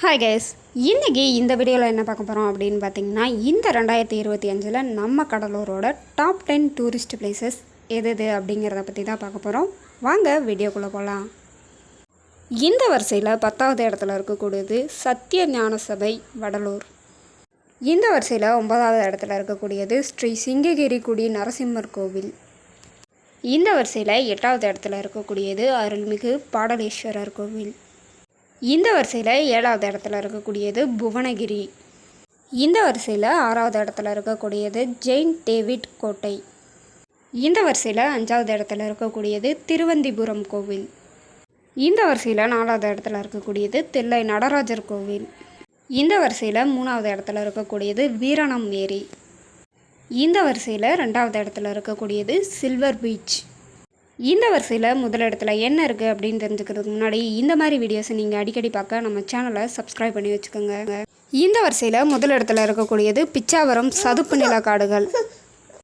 Hi guys இன்றைக்கி இந்த வீடியோவில் என்ன பார்க்க போகிறோம் அப்படின்னு பார்த்தீங்கன்னா இந்த ரெண்டாயிரத்தி இருபத்தி அஞ்சில் நம்ம கடலூரோட டாப் டென் டூரிஸ்ட் பிளேசஸ் எது எது அப்படிங்கிறத பற்றி தான் பார்க்க போகிறோம் வாங்க வீடியோக்குள்ளே போகலாம் இந்த வரிசையில் பத்தாவது இடத்துல இருக்கக்கூடியது சத்திய ஞான சபை வடலூர். இந்த வரிசையில் ஒன்பதாவது இடத்துல இருக்கக்கூடியது ஸ்ரீ சிங்ககிரி குடி நரசிம்மர் கோவில். இந்த வரிசையில் எட்டாவது இடத்துல இருக்கக்கூடியது அருள்மிகு பாடலேஸ்வரர் கோவில். இந்த வரிசையில் ஏழாவது இடத்துல இருக்கக்கூடியது புவனகிரி. இந்த வரிசையில் ஆறாவது இடத்துல இருக்கக்கூடியது ஜெயின் டேவிட் கோட்டை. இந்த வரிசையில் அஞ்சாவது இடத்துல இருக்கக்கூடியது திருவந்திபுரம் கோவில். இந்த வரிசையில் நாலாவது இடத்துல இருக்கக்கூடியது தில்லை நடராஜர் கோவில். இந்த வரிசையில் மூணாவது இடத்துல இருக்கக்கூடியது வீரணம் ஏரி. இந்த வரிசையில் ரெண்டாவது இடத்துல இருக்கக்கூடியது சில்வர் பீச். இந்த வரிசையில் முதலிடத்துல என்ன இருக்குது அப்படின்னு தெரிஞ்சுக்கிறதுக்கு முன்னாடி இந்த மாதிரி வீடியோஸை நீங்கள் அடிக்கடி பார்க்க நம்ம சேனலை சப்ஸ்கிரைப் பண்ணி வச்சுக்கோங்க. இந்த வரிசையில் முதலிடத்துல இருக்கக்கூடியது பிச்சாவரம் சதுப்பு நில காடுகள்.